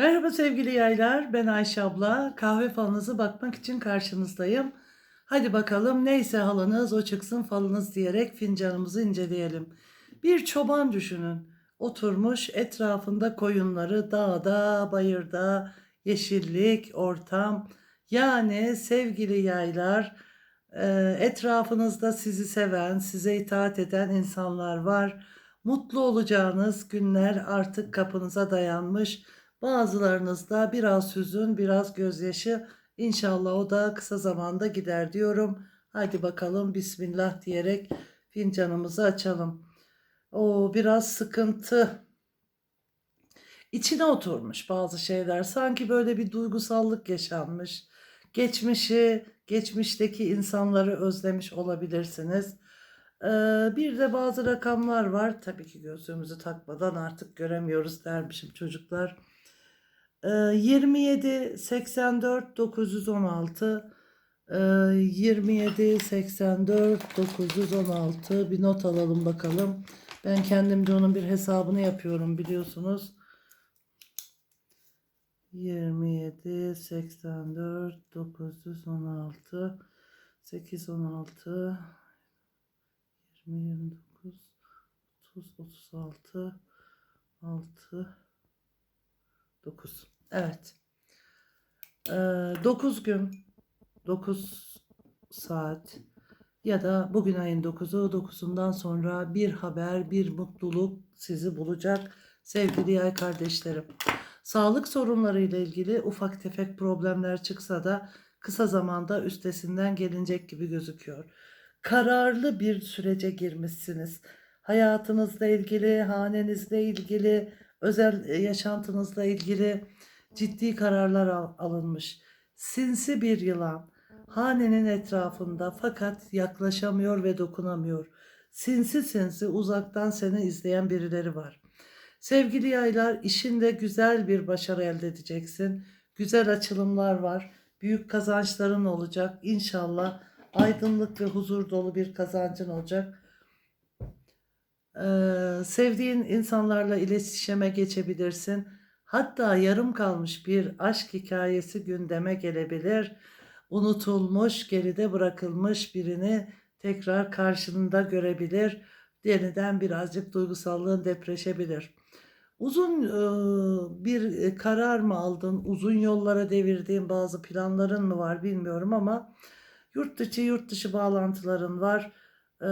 Merhaba sevgili yaylar, ben Ayşe abla. Kahve falınızı bakmak için karşınızdayım. Hadi bakalım neyse halınız o çıksın falınız diyerek fincanımızı inceleyelim. Bir çoban düşünün. Oturmuş etrafında koyunları dağda, bayırda, yeşillik, ortam. Yani sevgili yaylar, e, etrafınızda sizi seven, size itaat eden insanlar var. Mutlu olacağınız günler artık kapınıza dayanmış. Bazılarınızda biraz hüzün, biraz gözyaşı. İnşallah o da kısa zamanda gider diyorum. Hadi bakalım Bismillah diyerek fincanımızı açalım. O biraz sıkıntı. İçine oturmuş bazı şeyler. Sanki böyle bir duygusallık yaşanmış. Geçmişi, geçmişteki insanları özlemiş olabilirsiniz. Ee, bir de bazı rakamlar var. Tabii ki gözlüğümüzü takmadan artık göremiyoruz dermişim çocuklar. Ee, 27 84 916 ee, 27 84 916 bir not alalım bakalım. Ben kendimce onun bir hesabını yapıyorum biliyorsunuz. 27 84 916 816 20 29 30 36 6 9 evet ee, 9 gün 9 saat ya da bugün ayın 9'u 9'undan sonra bir haber bir mutluluk sizi bulacak sevgili yay kardeşlerim. Sağlık sorunları ile ilgili ufak tefek problemler çıksa da kısa zamanda üstesinden gelinecek gibi gözüküyor. Kararlı bir sürece girmişsiniz. Hayatınızla ilgili, hanenizle ilgili, özel yaşantınızla ilgili ciddi kararlar al- alınmış. Sinsi bir yılan hanenin etrafında fakat yaklaşamıyor ve dokunamıyor. Sinsi sinsi uzaktan seni izleyen birileri var. Sevgili yaylar işinde güzel bir başarı elde edeceksin. Güzel açılımlar var. Büyük kazançların olacak. İnşallah aydınlık ve huzur dolu bir kazancın olacak. Ee, sevdiğin insanlarla iletişime geçebilirsin. Hatta yarım kalmış bir aşk hikayesi gündeme gelebilir. Unutulmuş, geride bırakılmış birini tekrar karşında görebilir. Yeniden birazcık duygusallığın depreşebilir. Uzun e, bir e, karar mı aldın? Uzun yollara devirdiğin bazı planların mı var bilmiyorum ama yurt dışı yurt dışı bağlantıların var. E,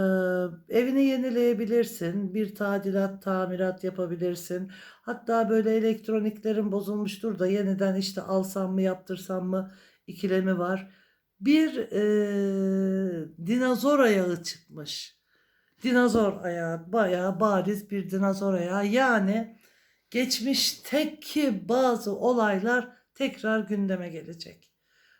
evini yenileyebilirsin. Bir tadilat, tamirat yapabilirsin. Hatta böyle elektroniklerin bozulmuştur da yeniden işte alsam mı yaptırsam mı ikilemi var. Bir e, dinozor ayağı çıkmış. Dinozor ayağı bayağı bariz bir dinozor ayağı. Yani geçmişteki bazı olaylar tekrar gündeme gelecek.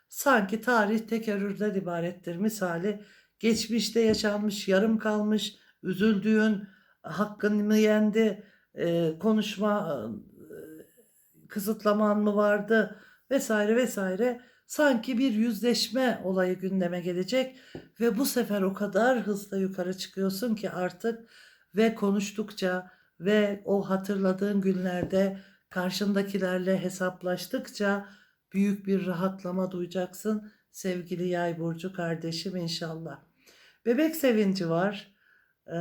Sanki tarih tekerrürden ibarettir misali. Geçmişte yaşanmış, yarım kalmış, üzüldüğün, hakkını yendi, e, konuşma e, kısıtlaman mı vardı vesaire vesaire. Sanki bir yüzleşme olayı gündeme gelecek ve bu sefer o kadar hızlı yukarı çıkıyorsun ki artık ve konuştukça ve o hatırladığın günlerde karşındakilerle hesaplaştıkça büyük bir rahatlama duyacaksın sevgili yay burcu kardeşim inşallah. Bebek sevinci var. Ee,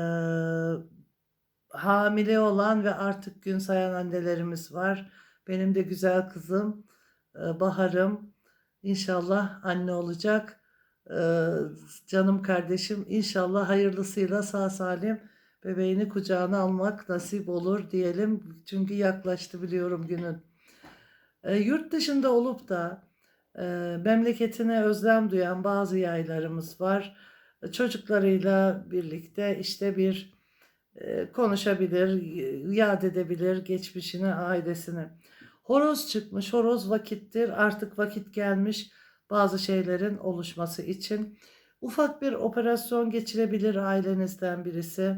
hamile olan ve artık gün sayan annelerimiz var. Benim de güzel kızım e, Bahar'ım inşallah anne olacak. Ee, canım kardeşim inşallah hayırlısıyla sağ salim bebeğini kucağına almak nasip olur diyelim. Çünkü yaklaştı biliyorum günün. E, yurt dışında olup da e, memleketine özlem duyan bazı yaylarımız var. Çocuklarıyla birlikte işte bir e, konuşabilir, yad edebilir geçmişini, ailesini. Horoz çıkmış, horoz vakittir. Artık vakit gelmiş bazı şeylerin oluşması için. Ufak bir operasyon geçirebilir ailenizden birisi.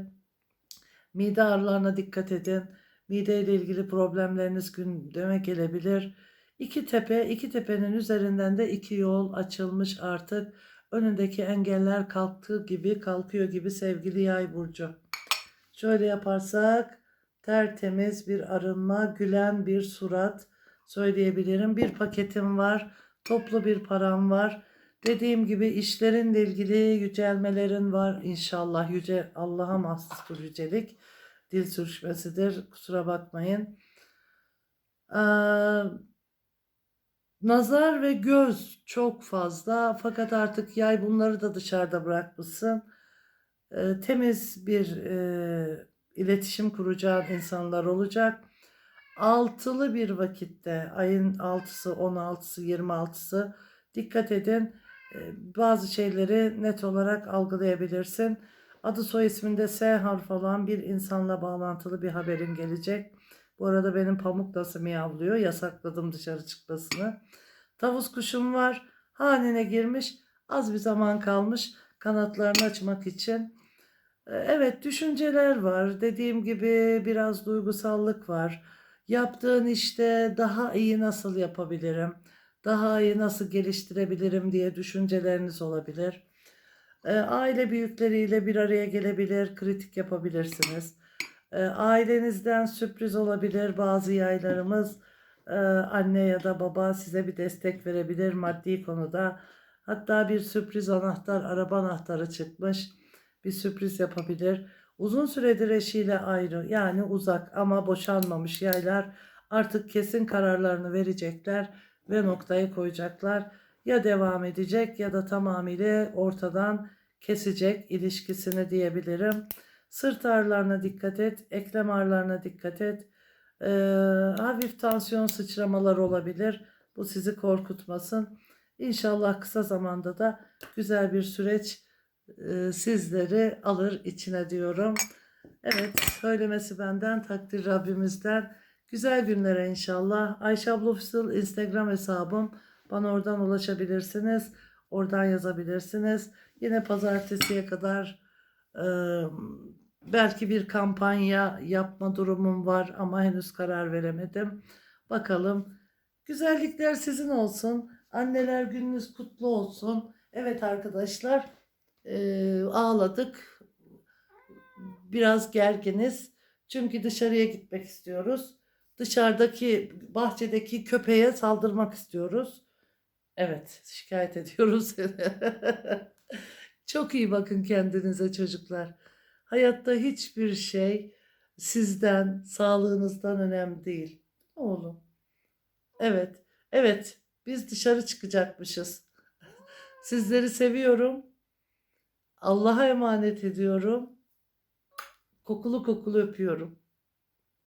Mide ağrılarına dikkat edin. Mide ile ilgili problemleriniz gündeme gelebilir. İki tepe, iki tepenin üzerinden de iki yol açılmış artık. Önündeki engeller kalktığı gibi, kalkıyor gibi sevgili yay burcu. Şöyle yaparsak tertemiz bir arınma, gülen bir surat, söyleyebilirim. Bir paketim var. Toplu bir param var. Dediğim gibi işlerinle ilgili yücelmelerin var. İnşallah yüce Allah'a mahsus bu yücelik. Dil sürüşmesidir. Kusura bakmayın. Ee, nazar ve göz çok fazla. Fakat artık yay bunları da dışarıda bırakmışsın. Ee, temiz bir e, iletişim kuracağın insanlar olacak. Altılı bir vakitte ayın 6'sı, 16'sı, 26'sı dikkat edin. Ee, Bazı şeyleri net olarak algılayabilirsin. Adı soy isminde S harfi olan bir insanla bağlantılı bir haberin gelecek. Bu arada benim pamuk nasıl miyavlıyor. Yasakladım dışarı çıkmasını. Tavus kuşum var. Hanene girmiş. Az bir zaman kalmış kanatlarını açmak için. Ee, Evet düşünceler var. Dediğim gibi biraz duygusallık var. Yaptığın işte daha iyi nasıl yapabilirim? Daha iyi nasıl geliştirebilirim diye düşünceleriniz olabilir. Ee, Aile büyükleriyle bir araya gelebilir, kritik yapabilirsiniz. Ee, Ailenizden sürpriz olabilir. Bazı yaylarımız e, anne ya da baba size bir destek verebilir maddi konuda. Hatta bir sürpriz anahtar, araba anahtarı çıkmış. Bir sürpriz yapabilir. Uzun süredir eşiyle ayrı yani uzak ama boşanmamış yaylar artık kesin kararlarını verecekler ve noktayı koyacaklar. Ya devam edecek ya da tamamıyla ortadan kesecek ilişkisini diyebilirim. Sırt ağrılarına dikkat et, eklem ağrılarına dikkat et. Ee, hafif tansiyon sıçramaları olabilir. Bu sizi korkutmasın. İnşallah kısa zamanda da güzel bir süreç e, sizleri alır içine diyorum. Evet söylemesi benden takdir Rabbimizden. Güzel günlere inşallah. Ayşe abla Instagram hesabım. Bana oradan ulaşabilirsiniz. Oradan yazabilirsiniz. Yine pazartesiye kadar e, belki bir kampanya yapma durumum var ama henüz karar veremedim. Bakalım. Güzellikler sizin olsun. Anneler gününüz kutlu olsun. Evet arkadaşlar e, ağladık. Biraz gerginiz. Çünkü dışarıya gitmek istiyoruz. Dışarıdaki bahçedeki köpeğe saldırmak istiyoruz. Evet, şikayet ediyoruz. Çok iyi bakın kendinize çocuklar. Hayatta hiçbir şey sizden, sağlığınızdan önemli değil. Oğlum. Evet, evet. Biz dışarı çıkacakmışız. Sizleri seviyorum. Allah'a emanet ediyorum. Kokulu kokulu öpüyorum.